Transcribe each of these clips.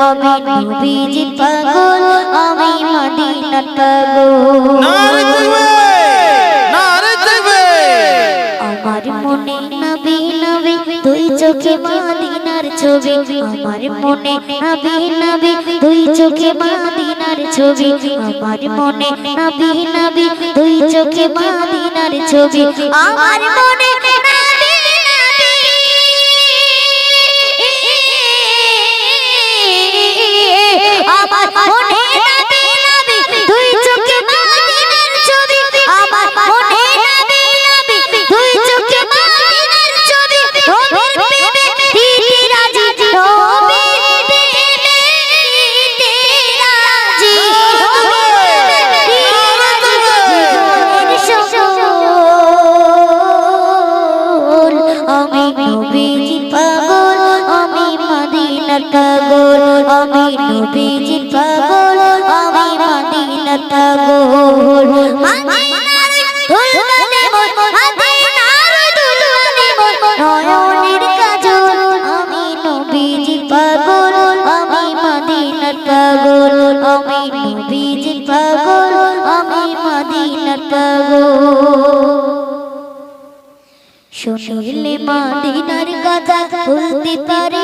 আমি নবীজির পাগল আমি মদিনার পাগল আমার মনে নবী নবী তুই চোখে মদিনার ছবি আমার মনে নবী নবী তুই চোখে মদিনার ছবি আমার মনে নবী নবী তুই চোখে মদিনার ছবি আমার মনে নবীজি পাগল আমি মদিনার পাগল মদিনার মদিনার নয়নের কাজল, আমি নবীজি পাগল, আমি মদিনার পাগল আমি নবীজি পাগল, আমি মদিনার পাগল শুনিলে মাদিনার কথা বলতে পারি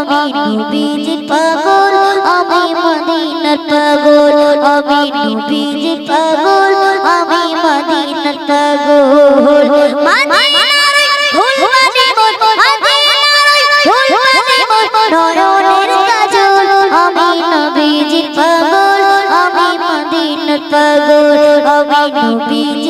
আমি নবীজি পাগল, আমি মদিনার পাগল, আমি নবীজি পাগল, আমি মদিনার পাগল। মদিনার ফুলবানি মন মদিনার ফুলবানি মন নয়নের কাজল। আমি নবীজি পাগল, আমি মদিনার পাগল, আমি নবীজি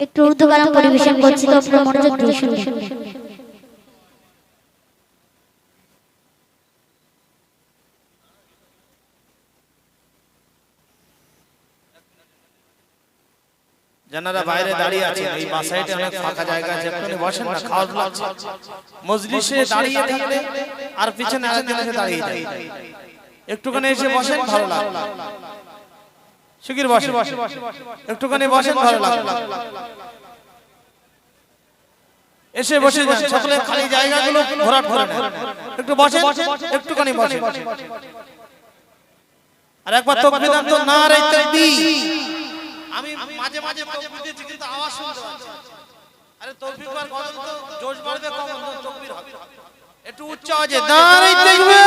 একটু উর্দু গান পরিবেশন করছি তো আপনারা মনোযোগ দিয়ে শুনবেন যারা বাইরে দাঁড়িয়ে আছেন এই বাসাইটে অনেক ফাঁকা জায়গা আছে একটু বসেন না খাওয়া লাগছে মজলিসে দাঁড়িয়ে থাকলে আর পিছনে আরেকজন এসে দাঁড়িয়ে যায়। একটুখানি এসে বসেন ভালো লাগবে। শিগগির বসেন। একটুখানি বসেন ভালো এসে বসে যান সকলে খালি জায়গাগুলো ভরাট করে একটু একটুখানি আর একবার তো না রে তাকবীর। আমি মাঝে মাঝে তকবীর দিচ্ছি কিন্তু আওয়াজ শুনতে পাচ্ছি আরে তৌফিক বার গজল তো জোশ বাড়বে কম তকবীর হবে। একটু উচ্চ আওয়াজে নারে তাকবীর